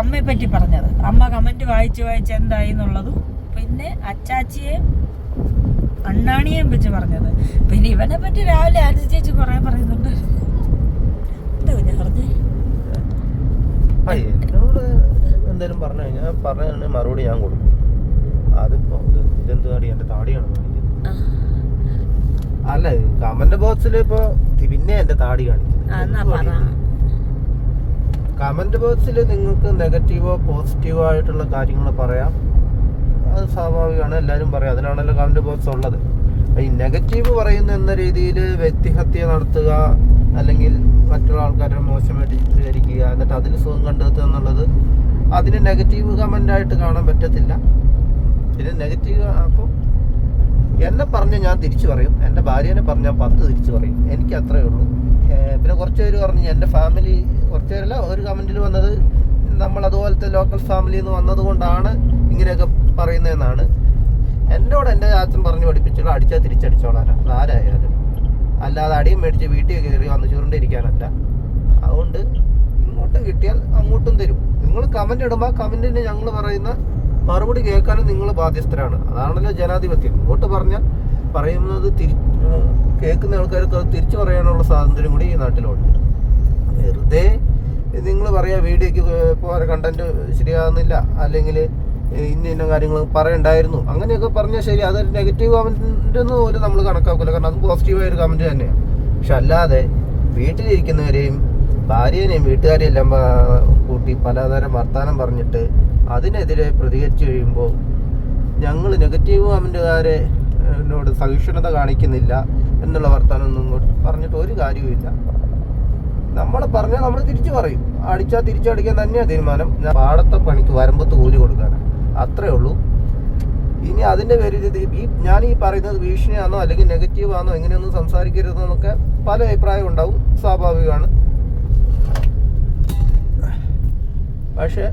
Speaker 1: അമ്മയെ പറ്റി പറഞ്ഞത്. അമ്മ കമന്റ് വായിച്ച് വായിച്ച് എന്തായി എന്നുള്ളതും പിന്നെ അച്ചാച്ചിയെ അണ്ണാണിയെയും വെച്ച് പറഞ്ഞത്. പിന്നെ ഇവനെ പറ്റി രാവിലെ ആൻസി ചേച്ചി കുറെ പറയുന്നുണ്ട്. എന്താ പിന്നെ പറഞ്ഞേ?
Speaker 2: എന്നോട് പറഞ്ഞു കഴിഞ്ഞാൽ പറഞ്ഞു മറുപടി ഞാൻ കൊടുക്കും. അതിപ്പോ ഇത് ഇതെന്ത് താടി എന്റെ താടിയാണ് കാണിക്കുന്നത്? അല്ല കമന്റ് ബോക്സിൽ ഇപ്പൊ പിന്നെ എന്റെ താടി. കാണിക്കുന്നത്. കമന്റ് ബോക്സിൽ നിങ്ങൾക്ക് നെഗറ്റീവോ പോസിറ്റീവോ ആയിട്ടുള്ള കാര്യങ്ങൾ പറയാം. അത് സ്വാഭാവികമാണ് എല്ലാവരും പറയാം. അതിനാണല്ലോ കമന്റ് ബോക്സ് ഉള്ളത്. ഈ നെഗറ്റീവ് പറയുന്ന എന്ന രീതിയിൽ വ്യക്തിഹത്യ നടത്തുക അല്ലെങ്കിൽ മറ്റുള്ള ആൾക്കാരെ മോശമായിട്ട് ചിത്രീകരിക്കുക എന്നിട്ട് അതിൽ സുഖം കണ്ടെത്തുക എന്നുള്ളത് അതിന് നെഗറ്റീവ് കമന്റ് ആയിട്ട് കാണാൻ പറ്റത്തില്ല. പിന്നെ നെഗറ്റീവ് അപ്പോൾ എന്നെ പറഞ്ഞ് ഞാൻ തിരിച്ചു പറയും. എന്റെ ഭാര്യനെ പറഞ്ഞാൽ പത്ത് തിരിച്ചു പറയും. എനിക്ക് അത്രേ ഉള്ളൂ. പിന്നെ കുറച്ച് പേര് പറഞ്ഞു എന്റെ ഫാമിലി കുറച്ച് പേരല്ല ഒരു കമന്റിൽ വന്നത് നമ്മൾ അതുപോലത്തെ ലോക്കൽ ഫാമിലിയിൽ നിന്ന് വന്നതുകൊണ്ടാണ് ഇങ്ങനെയൊക്കെ പറയുന്നതെന്നാണ്. എന്നോട് എന്റെ അച്ഛൻ പറഞ്ഞു പഠിപ്പിച്ചുള്ള അടിച്ചാൽ തിരിച്ചടിച്ചോളാനാണ് ആരായാലും. അല്ലാതെ അടിയും മേടിച്ച് വീട്ടിൽ കയറി വന്ന് ചുരുണ്ടിരിക്കാനല്ല. അതുകൊണ്ട് ഇങ്ങോട്ട് കിട്ടിയാൽ അങ്ങോട്ടും തരും. നിങ്ങൾ കമന്റ് ഇടുമ്പോൾ കമന്റിന് ഞങ്ങൾ പറയുന്ന മറുപടി കേൾക്കാനും നിങ്ങൾ ബാധ്യസ്ഥരാണ്. അതാണല്ലോ ജനാധിപത്യം. ഇങ്ങോട്ട് പറഞ്ഞാൽ പറയുന്നത് തിരി കേൾക്കുന്ന ആൾക്കാർക്ക് അത് തിരിച്ചു പറയാനുള്ള സ്വാതന്ത്ര്യം കൂടി ഈ നാട്ടിലുണ്ട്. വെറുതെ നിങ്ങൾ പറയാ വീഡിയോയ്ക്ക് ഇപ്പോൾ കണ്ടന്റ് ശരിയാകുന്നില്ല. അല്ലെങ്കിൽ ഇന്ന ഇന്ന കാര്യങ്ങൾ പറയണ്ടായിരുന്നു. അങ്ങനെയൊക്കെ പറഞ്ഞാൽ ശരി അതൊരു നെഗറ്റീവ് കമന്റ് എന്ന് പോലും നമ്മൾ കണക്കാക്കില്ല കാരണം അത് പോസിറ്റീവായ ഒരു കമന്റ് തന്നെയാണ് പക്ഷെ അല്ലാതെ വീട്ടിലിരിക്കുന്നവരെയും ഭാര്യേനെയും വീട്ടുകാരെയും എല്ലാം കൂട്ടി പലതരം വർത്തമാനം പറഞ്ഞിട്ട് അതിനെതിരെ പ്രതികരിച്ചു കഴിയുമ്പോൾ ഞങ്ങൾ നെഗറ്റീവ് കമന്റുകാരെ എന്നോട് സഹിഷ്ണുത കാണിക്കുന്നില്ല എന്നുള്ള വർത്തമാനമൊന്നും ഇങ്ങോട്ട് പറഞ്ഞിട്ട് ഒരു കാര്യവുമില്ല നമ്മൾ പറഞ്ഞാൽ നമ്മൾ തിരിച്ചു പറയും. അടിച്ചാൽ തിരിച്ചടിക്കാൻ തന്നെയാണ് തീരുമാനം. ഞാൻ പാടത്തെ പണിക്ക് വരമ്പത്ത് കൂലി കൊടുക്കാനാണ് അത്രേ ഉള്ളൂ. ഇനി അതിന്റെ പേരിൽ ഈ ഞാൻ ഈ പറയുന്നത് ഭീഷണിയാണോ അല്ലെങ്കിൽ നെഗറ്റീവ് ആണോ എങ്ങനെയൊന്നും സംസാരിക്കരുതെന്നൊക്കെ പല അഭിപ്രായം ഉണ്ടാവും. സ്വാഭാവികമാണ്. പക്ഷെ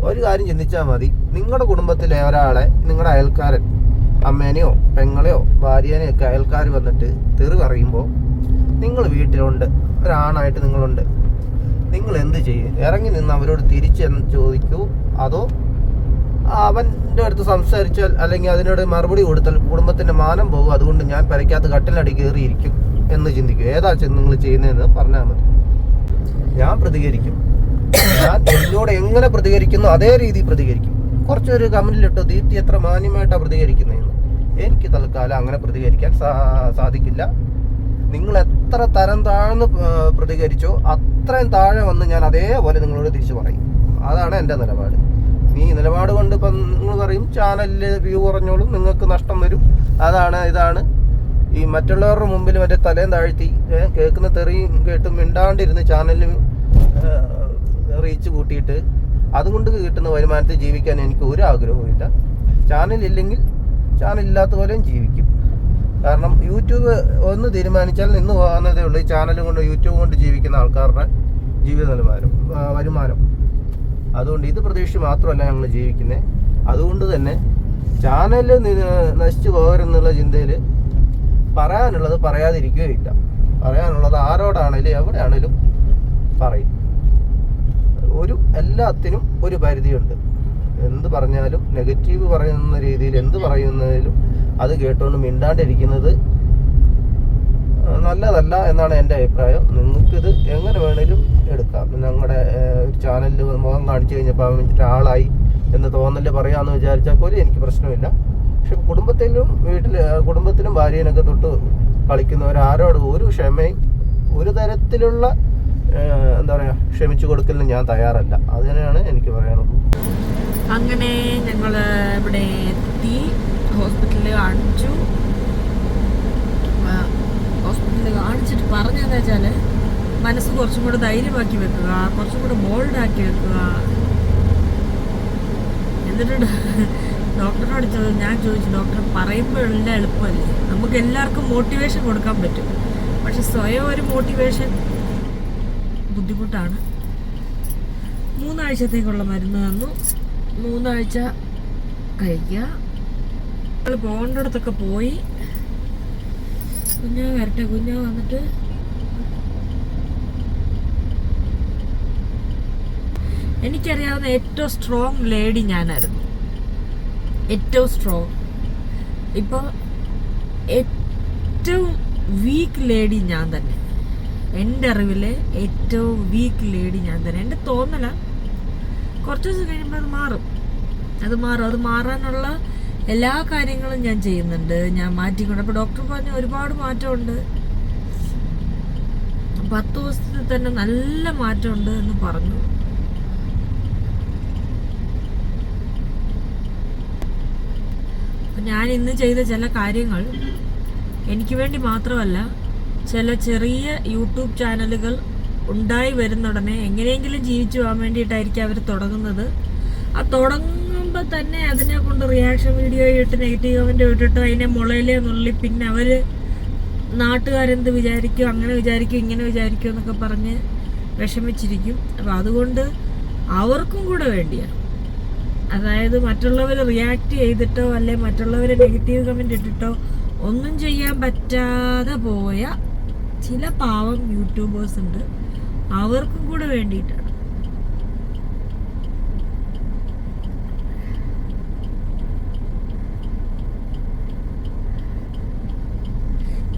Speaker 2: ഒരു കാര്യം ചിന്തിച്ചാൽ മതി. നിങ്ങളുടെ കുടുംബത്തിലെ ഒരാളെ നിങ്ങളുടെ അയൽക്കാരൻ അമ്മേനെയോ പെങ്ങളെയോ ഭാര്യേനെയോ ഒക്കെ അയൽക്കാർ വന്നിട്ട് തെറി പറയുമ്പോൾ നിങ്ങൾ വീട്ടിലുണ്ട് ഒരാണായിട്ട് നിങ്ങളുണ്ട്. നിങ്ങൾ എന്ത് ചെയ്യും? ഇറങ്ങി നിന്ന് അവരോട് തിരിച്ചു എന്ന് ചോദിക്കൂ. അതോ അവന്റെ അടുത്ത് സംസാരിച്ചാൽ അല്ലെങ്കിൽ അതിനോട് മറുപടി കൊടുത്താൽ കുടുംബത്തിന്റെ മാനം പോകും. അതുകൊണ്ട് ഞാൻ പെരയ്ക്കകത്ത് കട്ടിലടി കയറിയിരിക്കും എന്ന് ചിന്തിക്കും. ഏതാ നിങ്ങൾ ചെയ്യുന്നതെന്ന് പറഞ്ഞാൽ മതി. ഞാൻ പ്രതികരിക്കും. ഞാൻ എന്നോട് എങ്ങനെ പ്രതികരിക്കുന്നു അതേ രീതിയിൽ പ്രതികരിക്കും. കുറച്ചൊരു കമന്റിലിട്ടോ ദീപ്തി എത്ര മാന്യമായിട്ടാണ് പ്രതികരിക്കുന്നതെന്ന് എനിക്ക് തൽക്കാലം അങ്ങനെ പ്രതികരിക്കാൻ സാധിക്കില്ല. നിങ്ങൾ എത്ര തരം താഴ്ന്ന് പ്രതികരിച്ചോ അത്രയും താഴെ വന്ന് ഞാൻ അതേപോലെ നിങ്ങളോട് തിരിച്ചു പറയും. അതാണ് എന്റെ നിലപാട്. നീ നിലപാട് കൊണ്ട് ഇപ്പം നിങ്ങൾ പറയും ചാനലിൽ വ്യൂ കുറഞ്ഞോളും നിങ്ങൾക്ക് നഷ്ടം വരും. അതാണ് ഇതാണ്. ഈ മറ്റുള്ളവരുടെ മുമ്പിൽ മറ്റേ തലയും താഴ്ത്തി കേൾക്കുന്ന തെറിയും കേട്ടും മിണ്ടാണ്ടിരുന്ന് ചാനലിൽ റീച്ച് കൂട്ടിയിട്ട് അതുകൊണ്ട് കിട്ടുന്ന വരുമാനത്തിൽ ജീവിക്കാൻ എനിക്ക് ഒരു ആഗ്രഹവും ഇല്ല. ചാനൽ ഇല്ലെങ്കിൽ ചാനൽ ഇല്ലാത്ത പോലെയും ജീവിക്കും. കാരണം യൂട്യൂബ് ഒന്ന് തീരുമാനിച്ചാൽ നിന്ന് പോകുന്നതേ ഉള്ളൂ. ഈ ചാനൽ കൊണ്ട് യൂട്യൂബ് കൊണ്ട് ജീവിക്കുന്ന ആൾക്കാരുടെ ജീവിത നിലവാരം വരുമാനം. അതുകൊണ്ട് ഇത് പ്രതീക്ഷിച്ച് മാത്രമല്ല ഞങ്ങൾ ജീവിക്കുന്നത് അതുകൊണ്ട് തന്നെ ചാനൽ നശിച്ചു പോകരുന്നുള്ള ചിന്തയിൽ പറയാനുള്ളത് പറയാതിരിക്കുകയില്ല. പറയാനുള്ളത് ആരോടാണേലും എവിടെയാണേലും പറയും. ഒരു എല്ലാത്തിനും ഒരു പരിധിയുണ്ട്. എന്ത് പറഞ്ഞാലും നെഗറ്റീവ് പറയുന്ന രീതിയിൽ എന്ത് പറയുന്നതിലും അത് കേട്ടുകൊണ്ട് മിണ്ടാണ്ടിരിക്കുന്നത് നല്ലതല്ല എന്നാണ് എന്റെ അഭിപ്രായം. നിങ്ങൾക്കിത് എങ്ങനെ വേണേലും എടുക്കാം. ഞങ്ങളുടെ ചാനലിൽ മുഖം കാണിച്ചു കഴിഞ്ഞപ്പോൾ ഒരാളായി എന്ന് തോന്നൽ പറയാമെന്ന് വിചാരിച്ചാൽ പോലും എനിക്ക് പ്രശ്നമില്ല. പക്ഷെ കുടുംബത്തിലും വീട്ടിൽ കുടുംബത്തിലും ഭാര്യനൊക്കെ തൊട്ട് കളിക്കുന്നവർ ആരോടും ഒരു ക്ഷമയും ഒരു തരത്തിലുള്ള എന്താ പറയുക ക്ഷമിച്ചു കൊടുക്കലിന് ഞാൻ തയ്യാറല്ല. അതിനാണ് എനിക്ക് പറയാനുള്ളത്.
Speaker 1: അങ്ങനെ ഞങ്ങൾ ഇവിടെ എത്തി. ഹോസ്പിറ്റലിൽ കാണിച്ചു. ഹോസ്പിറ്റലിൽ കാണിച്ചിട്ട് പറഞ്ഞതെന്ന് വെച്ചാൽ മനസ്സ് കുറച്ചും കൂടെ ധൈര്യമാക്കി വെക്കുക കുറച്ചും കൂടെ ബോൾഡാക്കി വെക്കുക. എന്നിട്ട് ഡോക്ടറിനോട് ചോദിച്ചു ഞാൻ ചോദിച്ചു ഡോക്ടർ പറയുമ്പോഴെല്ലാം എളുപ്പമല്ലേ? നമുക്ക് എല്ലാവർക്കും മോട്ടിവേഷൻ കൊടുക്കാൻ പറ്റും. പക്ഷെ സ്വയം ഒരു മോട്ടിവേഷൻ ബുദ്ധിമുട്ടാണ്. മൂന്നാഴ്ചത്തേക്കുള്ള മരുന്ന് തന്നു. മൂന്നാഴ്ച കഴിക്കുക. നമ്മൾ പോകേണ്ടിടത്തൊക്കെ പോയി. കുഞ്ഞാ വരട്ടെ കുഞ്ഞാ വന്നിട്ട്. എനിക്കറിയാവുന്ന ഏറ്റവും സ്ട്രോങ് ലേഡി ഞാനായിരുന്നു. ഏറ്റവും സ്ട്രോങ് ഇപ്പോൾ ഏറ്റവും വീക്ക് ലേഡി ഞാൻ തന്നെ. എന്റെ അറിവിലെ ഏറ്റവും വീക്ക് ലേഡി ഞാൻ തന്നെ. എന്റെ തോന്നല. കുറച്ച് ദിവസം കഴിയുമ്പോൾ അത് മാറും. അത് മാറും. അത് മാറാനുള്ള എല്ലാ കാര്യങ്ങളും ഞാൻ ചെയ്യുന്നുണ്ട്. ഞാൻ മാറ്റിക്കൊണ്ട് അപ്പോൾ ഡോക്ടർ പറഞ്ഞ ഒരുപാട് മാറ്റമുണ്ട്. പത്ത് ദിവസത്തിൽ തന്നെ നല്ല മാറ്റമുണ്ട് എന്ന് പറഞ്ഞു. ഞാൻ ഇന്ന് ചെയ്ത ചില കാര്യങ്ങൾ എനിക്ക് വേണ്ടി മാത്രമല്ല ചില ചെറിയ യൂട്യൂബ് ചാനലുകൾ ഉണ്ടായി വരുന്നുടനെ എങ്ങനെയെങ്കിലും ജീവിച്ചു പോകാൻ വേണ്ടിയിട്ടായിരിക്കും അവർ തുടങ്ങുന്നത്. ആ തുടങ്ങുമ്പോൾ തന്നെ അതിനെ കൊണ്ട് റിയാക്ഷൻ വീഡിയോ ഇട്ട് നെഗറ്റീവ് കമന്റ് ഇട്ടിട്ട് അതിനെ മുളയിലേ നുള്ളി പിന്നെ അവർ നാട്ടുകാരെന്ത് വിചാരിക്കും അങ്ങനെ വിചാരിക്കും ഇങ്ങനെ വിചാരിക്കും എന്നൊക്കെ പറഞ്ഞ് വിഷമിച്ചിരിക്കും. അപ്പം അതുകൊണ്ട് അവർക്കും കൂടെ വേണ്ടിയാണ് അതായത് മറ്റുള്ളവർ റിയാക്ട് ചെയ്തിട്ടോ അല്ലെ മറ്റുള്ളവരെ നെഗറ്റീവ് കമന്റ് ഇട്ടിട്ടോ ഒന്നും ചെയ്യാൻ പറ്റാതെ പോയ ചില പാവം യൂട്യൂബേഴ്സ് ഉണ്ട്. അവർക്കും കൂടെ വേണ്ടിയിട്ടാണ്.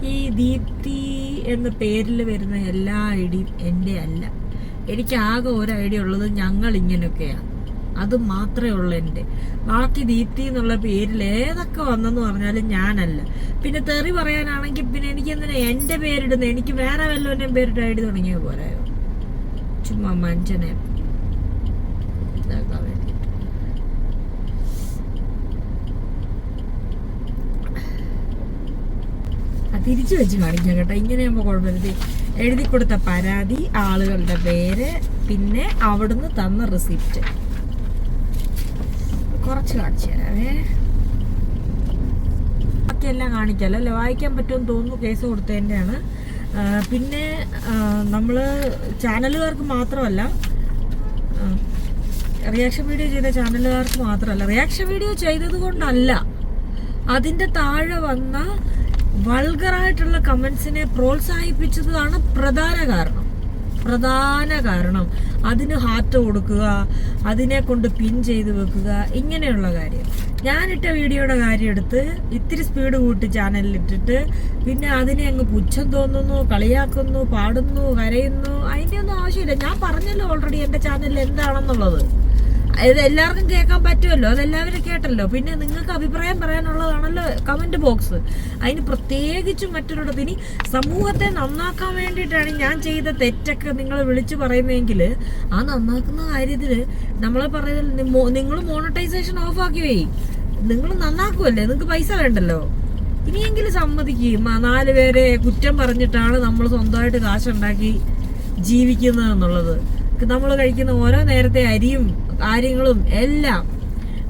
Speaker 1: ഈ ദീപ്തി എന്ന പേരിൽ വരുന്ന എല്ലാ ഐഡിയും എന്റെ അല്ല. എനിക്ക് ആകെ ഒരു ഐഡിയ ഉള്ളത് ഞങ്ങൾ ഇങ്ങനെയൊക്കെയാണ്. അത് മാത്രമേ ഉള്ളൂ എന്റെ. ബാക്കി ദീപ്തി എന്നുള്ള പേരിൽ ഏതൊക്കെ വന്നെന്ന് പറഞ്ഞാലും ഞാനല്ല. പിന്നെ തെറി പറയാനാണെങ്കിൽ പിന്നെ എനിക്ക് എന്തിനാ എന്റെ പേരിടുന്നത് എനിക്ക് വേറെ വല്ലവന്റെയും പേരിട്ട് ഐഡി തുടങ്ങിയ പോരായോ ചുമ്മാ മനുഷ്യനെ തിരിച്ചു വെച്ച് കാണിക്കാം കേട്ടോ. ഇങ്ങനെ ആകുമ്പോൾ കുഴപ്പമില്ല. എഴുതി കൊടുത്ത പരാതി ആളുകളുടെ പേര് പിന്നെ അവിടുന്ന് തന്ന റിസിപ്റ്റ് കുറച്ച് കാണിച്ചു തരാവേ. ബാക്കിയെല്ലാം കാണിക്കാമല്ലോ അല്ലേ? വായിക്കാൻ പറ്റുമെന്ന് തോന്നുന്നു കേസ് കൊടുത്തതിന്റെയാണ്. പിന്നെ നമ്മൾ ചാനലുകാർക്ക് മാത്രമല്ല റിയാക്ഷൻ വീഡിയോ ചെയ്ത ചാനലുകാർക്ക് മാത്രമല്ല റിയാക്ഷൻ വീഡിയോ ചെയ്തത് കൊണ്ടല്ല അതിന്റെ താഴെ വന്ന വൾഗറായിട്ടുള്ള കമൻസിനെ പ്രോത്സാഹിപ്പിച്ചതാണ് പ്രധാന കാരണം. പ്രധാന കാരണം. അതിന് ഹാറ്റ് കൊടുക്കുക അതിനെ കൊണ്ട് പിൻ ചെയ്ത് വെക്കുക ഇങ്ങനെയുള്ള കാര്യം. ഞാനിട്ട വീഡിയോയുടെ കാര്യം എടുത്ത് ഇത്തിരി സ്പീഡ് കൂട്ടി ചാനലിലിട്ടിട്ട് പിന്നെ അതിനെ അങ്ങ് പുച്ഛം തോന്നുന്നു കളിയാക്കുന്നു പാടുന്നു കരയുന്നു അതിന്റെ ഒന്നും ആവശ്യമില്ല. ഞാൻ പറഞ്ഞല്ലോ ഓൾറെഡി എന്റെ ചാനലിൽ എന്താണെന്നുള്ളത്. ഇത് എല്ലാവർക്കും കേൾക്കാൻ പറ്റുമല്ലോ? അതെല്ലാവരും കേട്ടല്ലോ. പിന്നെ നിങ്ങൾക്ക് അഭിപ്രായം പറയാനുള്ളതാണല്ലോ കമന്റ് ബോക്സ് അതിന് പ്രത്യേകിച്ചും മറ്റൊരിടത്ത് ഇനി സമൂഹത്തെ നന്നാക്കാൻ വേണ്ടിയിട്ടാണ് ഞാൻ ചെയ്ത തെറ്റൊക്കെ നിങ്ങൾ വിളിച്ചു പറയുന്നതെങ്കിൽ ആ നന്നാക്കുന്ന കാര്യത്തിൽ നമ്മളെ പറയുന്നത് നിങ്ങൾ മോണറ്റൈസേഷൻ ആക്കി വേ നിങ്ങൾ നന്നാക്കുമല്ലേ നിങ്ങൾക്ക് പൈസ വേണ്ടല്ലോ. ഇനിയെങ്കിലും സമ്മതിക്കും. നാല് പേരെ കുറ്റം പറഞ്ഞിട്ടാണ് നമ്മൾ സ്വന്തമായിട്ട് കാശുണ്ടാക്കി ജീവിക്കുന്നത് എന്നുള്ളത്. നമ്മൾ കഴിക്കുന്ന ഓരോ നേരത്തെ അരിയും കാര്യങ്ങളും എല്ലാം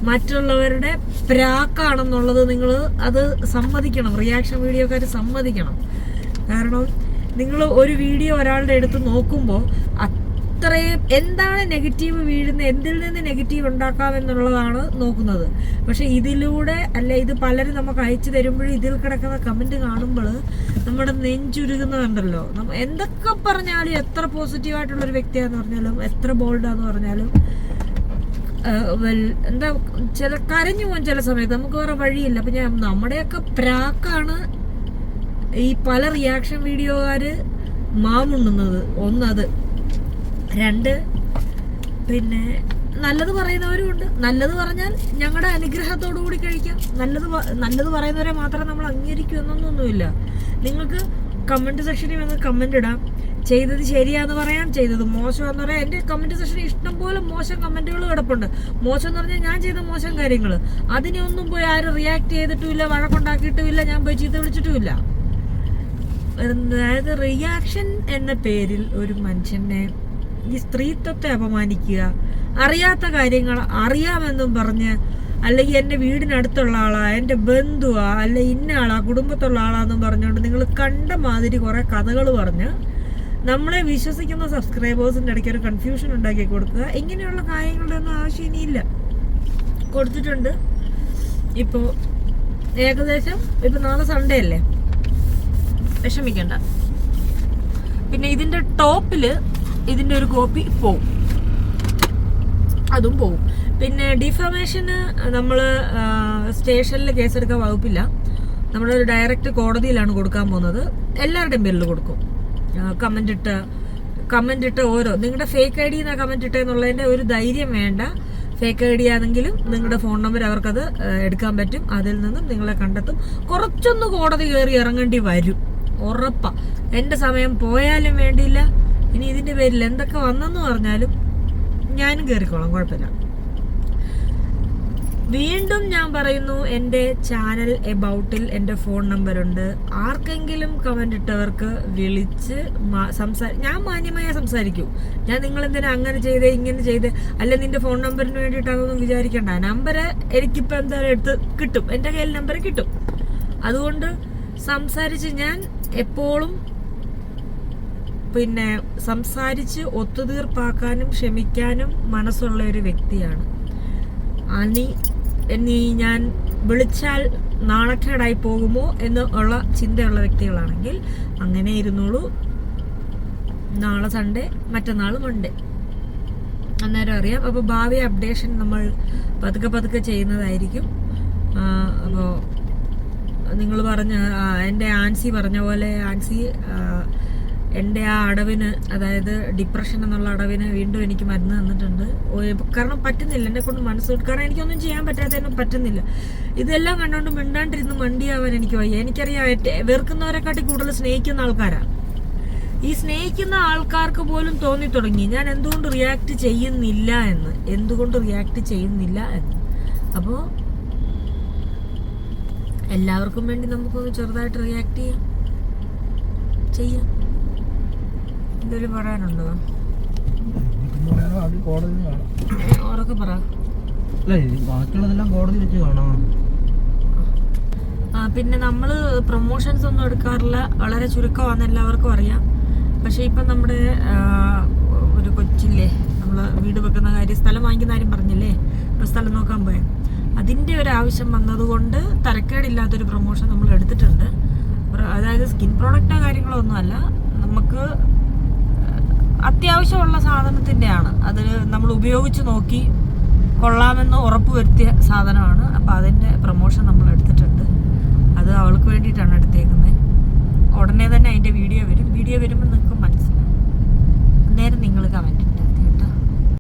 Speaker 1: മറ്റുള്ളവരുടെ പ്രാക്കാണെന്നുള്ളത് നിങ്ങൾ അത് സമ്മതിക്കണം. റിയാക്ഷൻ വീഡിയോക്കാർ സമ്മതിക്കണം. കാരണം നിങ്ങൾ ഒരു വീഡിയോ ഒരാളുടെ അടുത്ത് നോക്കുമ്പോൾ അത്രയും എന്താണ് നെഗറ്റീവ് വീഴുന്നത് എന്തിൽ നിന്ന് നെഗറ്റീവ് ഉണ്ടാക്കാം എന്നുള്ളതാണ് നോക്കുന്നത്. പക്ഷെ ഇതിലൂടെ അല്ലെ ഇത് പലരും നമുക്ക് അയച്ചു തരുമ്പോഴും ഇതിൽ കിടക്കുന്ന കമന്റ് കാണുമ്പോൾ നമ്മുടെ നെഞ്ചുരുകുന്നുണ്ടല്ലോ നമ്മ എന്തൊക്കെ പറഞ്ഞാലും എത്ര പോസിറ്റീവായിട്ടുള്ളൊരു വ്യക്തിയാന്ന് പറഞ്ഞാലും എത്ര ബോൾഡാന്ന് പറഞ്ഞാലും എന്താ ചില കരഞ്ഞു പോകും ചില സമയത്ത്. നമുക്ക് വേറെ വഴിയില്ല. അപ്പൊ ഞാൻ നമ്മുടെയൊക്കെ പ്രാക്കാണ് ഈ പല റിയാക്ഷൻ വീഡിയോകാര് മാമുണ്ണുന്നത് ഒന്നത് രണ്ട് പിന്നെ നല്ലത് പറയുന്നവരും ഉണ്ട്. നല്ലത് പറഞ്ഞാൽ ഞങ്ങളുടെ അനുഗ്രഹത്തോടു കൂടി കഴിക്കാം. നല്ലത് നല്ലത് പറയുന്നവരെ മാത്രം നമ്മൾ അംഗീകരിക്കും എന്നൊന്നുമില്ല നിങ്ങൾക്ക് കമന്റ് സെക്ഷനിൽ വന്ന് കമന്റ് ഇടാം. ചെയ്തത് ശരിയാന്ന് പറയാം ചെയ്തത് മോശമാന്ന് പറയാം. എന്റെ കമന്റ് സെക്ഷനിൽ ഇഷ്ടം പോലെ മോശം കമന്റുകൾ കിടപ്പുണ്ട്. മോശം എന്ന് പറഞ്ഞാൽ ഞാൻ ചെയ്ത മോശം കാര്യങ്ങൾ അതിനൊന്നും പോയി ആരും റിയാക്ട് ചെയ്തിട്ടുമില്ല വഴക്കുണ്ടാക്കിയിട്ടുമില്ല ഞാൻ പോയി ചീത്ത വിളിച്ചിട്ടുമില്ല. അതായത് റിയാക്ഷൻ എന്ന പേരിൽ ഒരു മനുഷ്യനെ ഈ സ്ത്രീത്വത്തെ അപമാനിക്കുക അറിയാത്ത കാര്യങ്ങൾ അറിയാമെന്നും പറഞ്ഞ് അല്ലെങ്കിൽ എന്റെ വീടിനടുത്തുള്ള ആളാ എന്റെ ബന്ധുവാ അല്ലെ ഇന്ന ആളാ കുടുംബത്തുള്ള ആളാന്നും പറഞ്ഞുകൊണ്ട് നിങ്ങൾ കണ്ട മാതിരി കുറേ കഥകൾ പറഞ്ഞ് നമ്മളെ വിശ്വസിക്കുന്ന സബ്സ്ക്രൈബേഴ്സിന്റെ ഇടയ്ക്ക് ഒരു കൺഫ്യൂഷൻ ഉണ്ടാക്കി കൊടുക്കുക. ഇങ്ങനെയുള്ള കാര്യങ്ങളുടെ ഒന്നും ആവശ്യം ഇനിയില്ല. കൊടുത്തിട്ടുണ്ട്. ഇപ്പോൾ ഏകദേശം ഇപ്പം നാളെ സൺഡേ അല്ലേ? വിഷമിക്കണ്ട. പിന്നെ ഇതിന്റെ ടോപ്പിൽ ഇതിന്റെ ഒരു കോപ്പി പോവും. അതും പോവും. പിന്നെ ഡിഫമേഷന് നമ്മൾ സ്റ്റേഷനിൽ കേസെടുക്കാൻ വകുപ്പില്ല. നമ്മളൊരു ഡയറക്റ്റ് കോടതിയിലാണ് കൊടുക്കാൻ പോകുന്നത്. എല്ലാവരുടെയും പേരിൽ കൊടുക്കും. കമന്റ് ഇട്ട് കമന്റ് ഇട്ട് ഓരോ. നിങ്ങളുടെ ഫേക്ക് ഐ ഡി എന്നാ കമന്റ് ഇട്ടെന്നുള്ളതിന്റെ ഒരു ധൈര്യം വേണ്ട. ഫേക്ക് ഐ ഡി ആണെങ്കിലും നിങ്ങളുടെ ഫോൺ നമ്പർ അവർക്കത് എടുക്കാൻ പറ്റും. അതിൽ നിന്നും നിങ്ങളെ കണ്ടെത്തും. കുറച്ചൊന്ന് കോടതി കയറി ഇറങ്ങേണ്ടി വരും. ഉറപ്പാ. എന്റെ സമയം പോയാലും വേണ്ടിയില്ല. ഇനി ഇതിന്റെ പേരിൽ എന്തൊക്കെ വന്നെന്ന് പറഞ്ഞാലും ഞാനും കയറിക്കോളാം കുഴപ്പമില്ല. വീണ്ടും ഞാൻ പറയുന്നു എന്റെ ചാനൽ എബൌട്ടിൽ എന്റെ ഫോൺ നമ്പർ ഉണ്ട്. ആർക്കെങ്കിലും കമന്റ് ഇട്ടവർക്ക് വിളിച്ച് സംസാരി ഞാൻ മാന്യമായി സംസാരിക്കൂ. ഞാൻ നിങ്ങൾ എന്തിനാ അങ്ങനെ ചെയ്ത് ഇങ്ങനെ ചെയ്ത്? അല്ല നിന്റെ ഫോൺ നമ്പറിന് വേണ്ടിയിട്ടാണെന്നൊന്നും വിചാരിക്കണ്ട. നമ്പർ എനിക്കിപ്പോൾ എന്തായാലും എടുത്ത് കിട്ടും. എന്റെ കയ്യിൽ നമ്പർ കിട്ടും. അതുകൊണ്ട് സംസാരിച്ച് ഞാൻ എപ്പോഴും പിന്നെ സംസാരിച്ച് ഒത്തുതീർപ്പാക്കാനും ക്ഷമിക്കാനും മനസ്സുള്ള ഒരു വ്യക്തിയാണ്. അനി എന്നീ ഞാൻ വിളിച്ചാൽ നാണക്കേടായി പോകുമോ എന്ന് ഉള്ള ചിന്തയുള്ള വ്യക്തികളാണെങ്കിൽ അങ്ങനെ ഇരുന്നോളൂ. നാളെ സൺഡേ മറ്റന്നാൾ മൺഡേ. അന്നേരം അറിയാം. അപ്പോൾ ഭാവി അപ്ഡേഷൻ നമ്മൾ പതുക്കെ പതുക്കെ ചെയ്യുന്നതായിരിക്കും. അപ്പോൾ നിങ്ങൾ പറഞ്ഞ എന്റെ ആൻസി പറഞ്ഞ പോലെ ആൻസി എന്റെ ആ അടവിന് അതായത് ഡിപ്രഷൻ എന്നുള്ള അടവിന് വീണ്ടും എനിക്ക് മരുന്ന് തന്നിട്ടുണ്ട്. കാരണം പറ്റുന്നില്ല എന്നെ കൊണ്ട് മനസ്സ് കാരണം എനിക്കൊന്നും ചെയ്യാൻ പറ്റാത്തതിനും പറ്റുന്നില്ല. ഇതെല്ലാം കണ്ടുകൊണ്ട് മിണ്ടാണ്ടിരുന്ന് മണ്ടിയാവാൻ എനിക്ക് വയ്യ. എനിക്കറിയാം വെറുക്കുന്നവരെക്കാട്ടി കൂടുതൽ സ്നേഹിക്കുന്ന ആൾക്കാരാണ് ഈ സ്നേഹിക്കുന്ന ആൾക്കാർക്ക് പോലും തോന്നി തുടങ്ങി. ഞാൻ എന്തുകൊണ്ട് റിയാക്ട് ചെയ്യുന്നില്ല എന്ന്. എന്തുകൊണ്ട് റിയാക്ട് ചെയ്യുന്നില്ല എന്ന്. അപ്പോൾ എല്ലാവർക്കും വേണ്ടി നമുക്കൊന്ന് ചെറുതായിട്ട് റിയാക്ട് ചെയ്യാം. ചെയ്യാം. എന്തെങ്കിലും പറയാനുണ്ടോ?
Speaker 2: അത് കോടതി കാണാം
Speaker 1: ഏ, ഉറക്കെ പറ.
Speaker 2: അല്ല ബാക്കിയുള്ളതെല്ലാം കോടതി വെച്ച് കാണാം.
Speaker 1: ആ, പിന്നെ നമ്മൾ പ്രൊമോഷൻസ് ഒന്നും എടുക്കാറില്ല. വളരെ ചുരുക്കമാണെന്ന് എല്ലാവർക്കും അറിയാം. പക്ഷേ ഇപ്പം നമ്മുടെ ഒരു കൊച്ചില്ലേ നമ്മൾ വീട് വെക്കുന്ന കാര്യം സ്ഥലം വാങ്ങിക്കുന്ന കാര്യം പറഞ്ഞില്ലേ? ഇപ്പൊ സ്ഥലം നോക്കാൻ പോയാൽ അതിന്റെ ഒരു ആവശ്യം വന്നതുകൊണ്ട് തരക്കേടില്ലാത്തൊരു പ്രൊമോഷൻ നമ്മൾ എടുത്തിട്ടുണ്ട്. അതായത് സ്കിൻ പ്രോഡക്റ്റോ കാര്യങ്ങളോ ഒന്നുമല്ല. നമുക്ക് അത്യാവശ്യമുള്ള സാധനത്തിന്റെയാണ് അത് നമ്മൾ ഉപയോഗിച്ച് നോക്കി കൊള്ളാമെന്ന് ഉറപ്പ് വരുത്തിയ സാധനമാണ്. അപ്പോൾ അതിന്റെ പ്രൊമോഷൻ നമ്മൾ എടുത്തിട്ടുണ്ട്. അത് അവൾക്ക് വേണ്ടിയിട്ടാണ് എടുത്തേക്കുന്നത്. ഉടനെ തന്നെ അതിന്റെ വീഡിയോ വരും. വീഡിയോ വരുമ്പോൾ നിങ്ങൾക്ക് മനസ്സിലാവും. നേരെ നിങ്ങൾ കമന്റ്